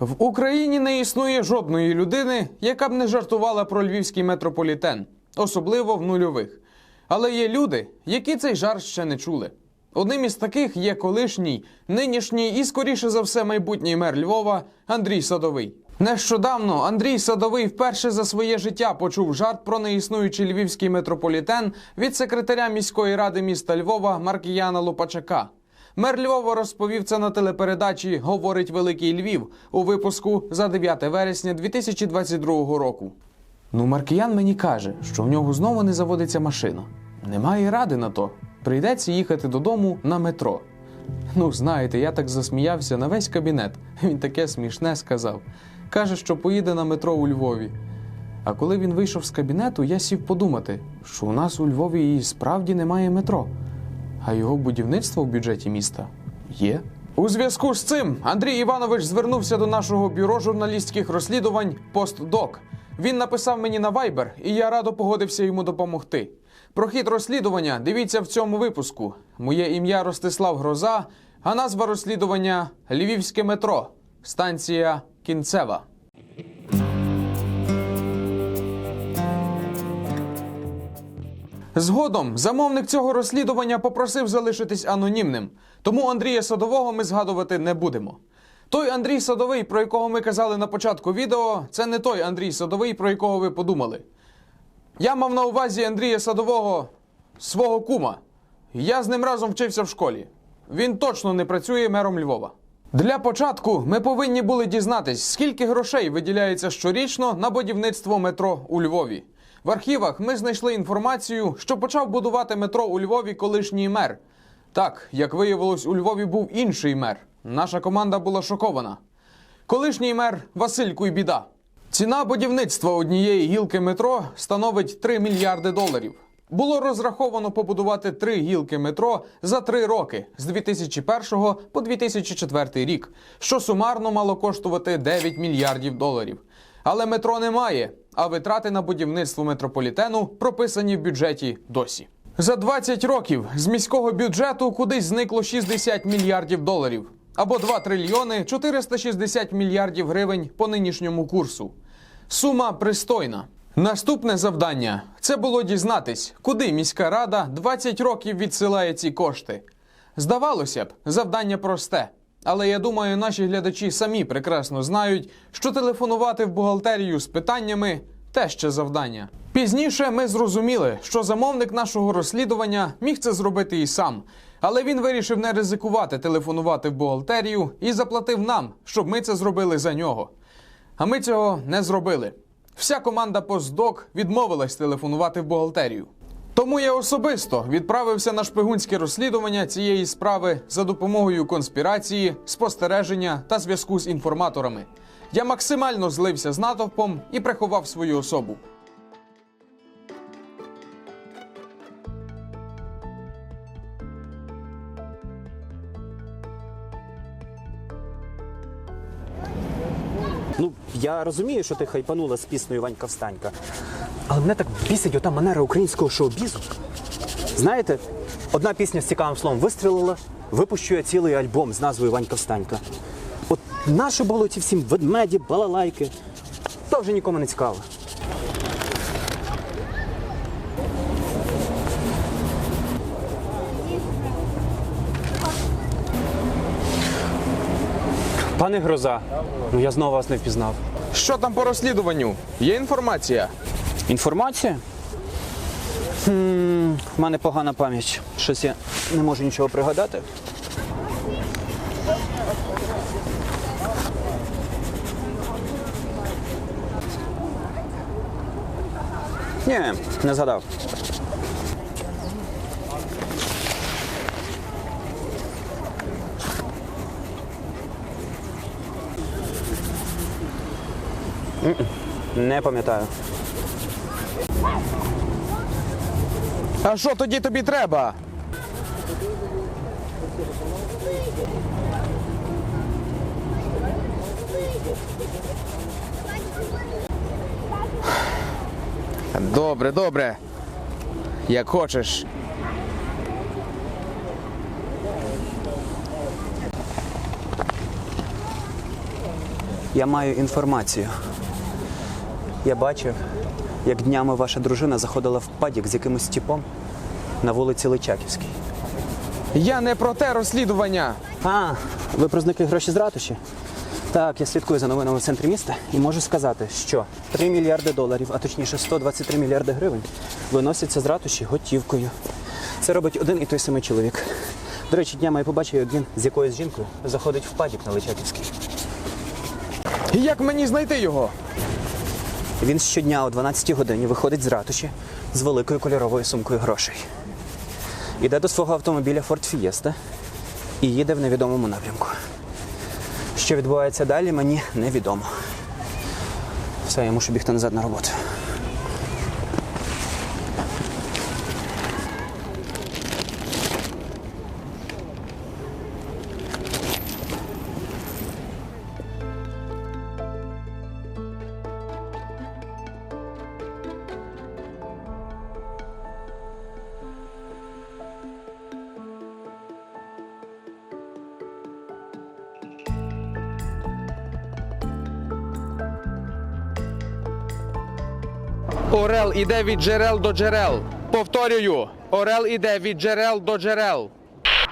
В Україні не існує жодної людини, яка б не жартувала про львівський метрополітен, особливо в нульових. Але є люди, які цей жарт ще не чули. Одним із таких є колишній, нинішній і, скоріше за все, майбутній мер Львова Андрій Садовий. Нещодавно Андрій Садовий вперше за своє життя почув жарт про неіснуючий львівський метрополітен від секретаря міської ради міста Львова Маркіяна Лопачака. Мер Львова розповів це на телепередачі Говорить Великий Львів у випуску за 9 вересня 2022 року. Ну, Маркіян мені каже, що в нього знову не заводиться машина. Немає ради на то. Прийдеться їхати додому на метро. Ну, знаєте, я так засміявся на весь кабінет. Він таке смішне сказав. Каже, що поїде на метро у Львові. А коли він вийшов з кабінету, я сів подумати, що у нас у Львові і справді немає метро, а його будівництво в бюджеті міста є. У зв'язку з цим Андрій Іванович звернувся до нашого бюро журналістських розслідувань Постдок. Він написав мені на Viber, і я радо погодився йому допомогти. Про хід розслідування дивіться в цьому випуску. Моє ім'я Ростислав Гроза, а назва розслідування Львівське метро, станція Кінцева. Згодом замовник цього розслідування попросив залишитись анонімним, тому Андрія Садового ми згадувати не будемо. Той Андрій Садовий, про якого ми казали на початку відео, це не той Андрій Садовий, про якого ви подумали. Я мав на увазі Андрія Садового свого кума. Я з ним разом вчився в школі. Він точно не працює мером Львова. Для початку ми повинні були дізнатись, скільки грошей виділяється щорічно на будівництво метро у Львові. В архівах ми знайшли інформацію, що почав будувати метро у Львові колишній мер. Так, як виявилось, у Львові був інший мер. Наша команда була шокована. Колишній мер Василь Куйбіда. Ціна будівництва однієї гілки метро становить 3 мільярди доларів. Було розраховано побудувати три гілки метро за три роки з 2001 по 2004 рік, що сумарно мало коштувати 9 мільярдів доларів. Але метро немає, а витрати на будівництво метрополітену прописані в бюджеті досі. За 20 років з міського бюджету кудись зникло 60 мільярдів доларів або 2 трильйони 460 мільярдів гривень по нинішньому курсу. Сума пристойна. Наступне завдання це було дізнатись, куди міська рада 20 років відсилає ці кошти. Здавалося б, завдання просте. Але я думаю, наші глядачі самі прекрасно знають, що телефонувати в бухгалтерію з питаннями те ще завдання. Пізніше ми зрозуміли, що замовник нашого розслідування міг це зробити і сам, але він вирішив не ризикувати телефонувати в бухгалтерію і заплатив нам, щоб ми це зробили за нього. А ми цього не зробили. Вся команда постдок відмовилась телефонувати в бухгалтерію. Тому я особисто відправився на шпигунське розслідування цієї справи за допомогою конспірації, спостереження та зв'язку з інформаторами. Я максимально злився з натовпом і приховав свою особу. Ну, я розумію, що ти хайпанула з піснею Ванька Встанька. Але мене так бісить ота манера українського шоу-бізу. Знаєте, одна пісня з цікавим словом вистрілила, випущує цілий альбом з назвою Ванька Встанька. От наше було ці всім ведмеді, балалайки. То вже нікому не цікаво. Пане Гроза, ну я знову вас не впізнав. Що там по розслідуванню? Є інформація? Інформація? В мене погана пам'ять. Щось я не можу нічого пригадати. Ні, не згадав. Не пам'ятаю. А що тоді тобі треба? Добре, добре. Як хочеш. Я маю інформацію. Я бачив, як днями ваша дружина заходила в падік з якимось типом на вулиці Личаківській. Я не про те розслідування. А, ви про зникли гроші з ратуші? Так, я слідкую за новинами в центрі міста і можу сказати, що 3 мільярди доларів, а точніше 123 мільярди гривень, виносяться з ратуші готівкою. Це робить один і той самий чоловік. До речі, днями я побачив, як він з якоюсь жінкою заходить в падік на Личаківській. Як мені знайти його? Він щодня о 12 годині виходить з ратуші з великою кольоровою сумкою грошей. Іде до свого автомобіля Ford Fiesta і їде в невідомому напрямку. Що відбувається далі, мені невідомо. Все, я мушу бігти назад на роботу. Орел іде від джерел до джерел. Повторюю, Орел іде від джерел до джерел.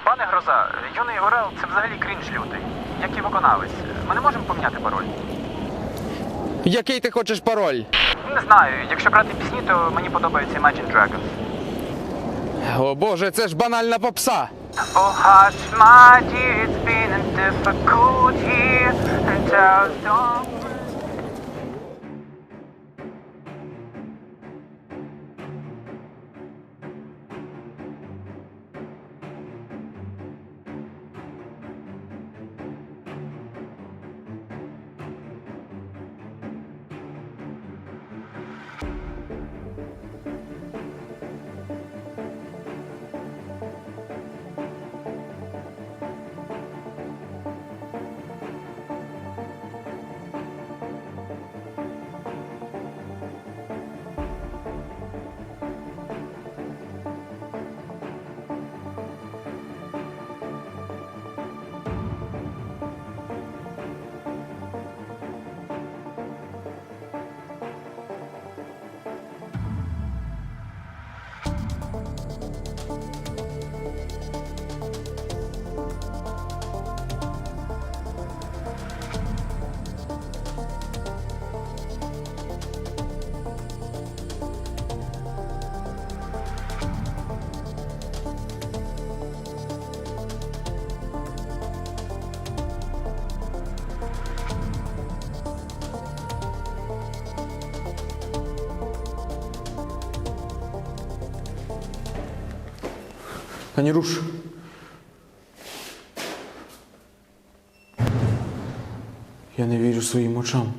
Пане Гроза, юний Орел це взагалі крінж лютий, як і виконавець. Ми не можемо поміняти пароль. Який ти хочеш пароль? Не знаю, якщо брати пісні, то мені подобається Imagine Dragons. О боже, це ж банальна попса. Oh hush, my dear, it's been a difficult year and I don't... Руш. Я не вірю своїм очам.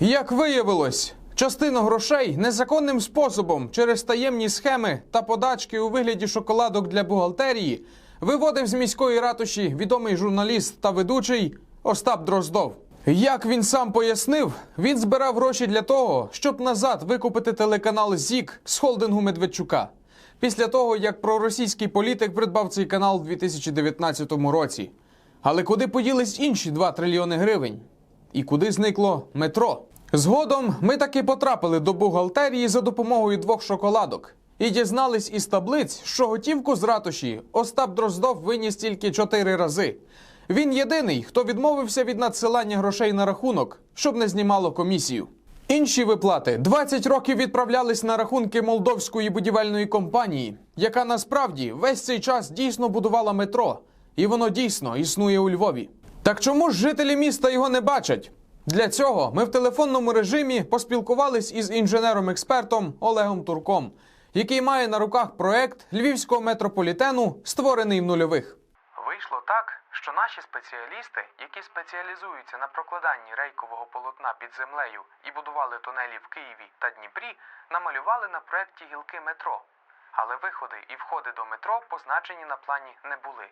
Як виявилось, частину грошей незаконним способом через таємні схеми та подачки у вигляді шоколадок для бухгалтерії виводив з міської ратуші відомий журналіст та ведучий Остап Дроздов. Як він сам пояснив, він збирав гроші для того, щоб назад викупити телеканал ЗІК з холдингу Медведчука. Після того, як проросійський політик придбав цей канал у 2019 році. Але куди поділись інші 2 трильйони гривень? І куди зникло метро? Згодом ми таки потрапили до бухгалтерії за допомогою двох шоколадок і дізнались із таблиць, що готівку з ратуші Остап Дроздов виніс тільки чотири рази. Він єдиний, хто відмовився від надсилання грошей на рахунок, щоб не знімало комісію. Інші виплати 20 років відправлялись на рахунки молдовської будівельної компанії, яка насправді весь цей час дійсно будувала метро, і воно дійсно існує у Львові. Так чому ж жителі міста його не бачать? Для цього ми в телефонному режимі поспілкувались із інженером-експертом Олегом Турком, який має на руках проект львівського метрополітену, створений в нульових. Вийшло так, що наші спеціалісти, які спеціалізуються на прокладанні рейкового полотна під землею і будували тунелі в Києві та Дніпрі, намалювали на проекті гілки метро. Але виходи і входи до метро позначені на плані не були.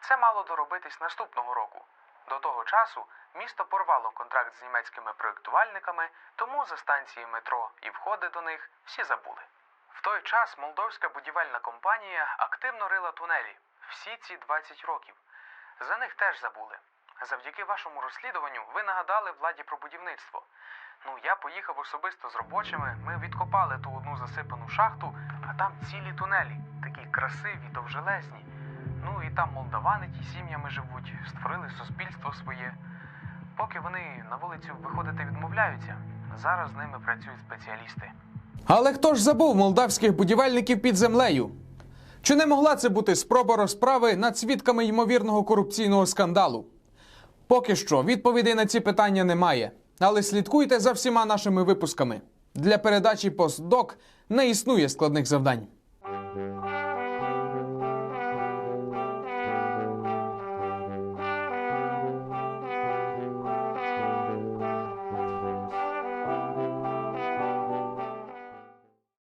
Це мало доробитись наступного року. До того часу місто порвало контракт з німецькими проєктувальниками, тому за станції метро і входи до них всі забули. В той час молдовська будівельна компанія активно рила тунелі всі ці 20 років. За них теж забули. Завдяки вашому розслідуванню ви нагадали владі про будівництво. Ну, я поїхав особисто з робочими. Ми відкопали ту одну засипану шахту, а там цілі тунелі, такі красиві, довжелезні. Ну і там молдавани ті сім'ями живуть, створили суспільство своє. Поки вони на вулицю виходити відмовляються, зараз з ними працюють спеціалісти. Але хто ж забув молдавських будівельників під землею? Чи не могла це бути спроба розправи над свідками ймовірного корупційного скандалу? Поки що відповідей на ці питання немає. Але слідкуйте за всіма нашими випусками. Для передачі постдок не існує складних завдань.